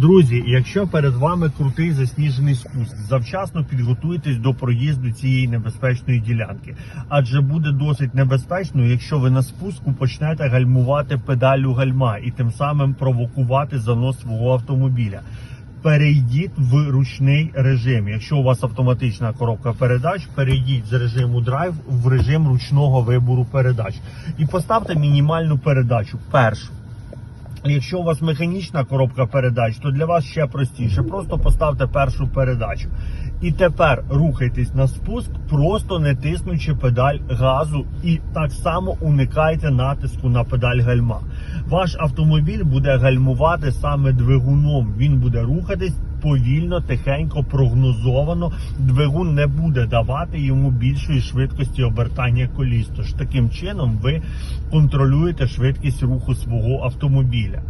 Друзі, якщо перед вами крутий засніжений спуск, завчасно підготуйтесь до проїзду цієї небезпечної ділянки, адже буде досить небезпечно, якщо ви на спуску почнете гальмувати педалю гальма і тим самим провокувати занос свого автомобіля. Перейдіть в ручний режим. Якщо у вас автоматична коробка передач, перейдіть з режиму драйв в режим ручного вибору передач і поставте мінімальну передачу першу. Якщо у вас механічна коробка передач, то для вас ще простіше. Просто поставте першу передачу. І тепер рухайтесь на спуск, просто не тиснучи педаль газу, і так само уникайте натиску на педаль гальма. Ваш автомобіль буде гальмувати саме двигуном. Він буде рухатись повільно, тихенько, прогнозовано. Двигун не буде давати йому більшої швидкості обертання коліс. Тож таким чином ви контролюєте швидкість руху свого автомобіля.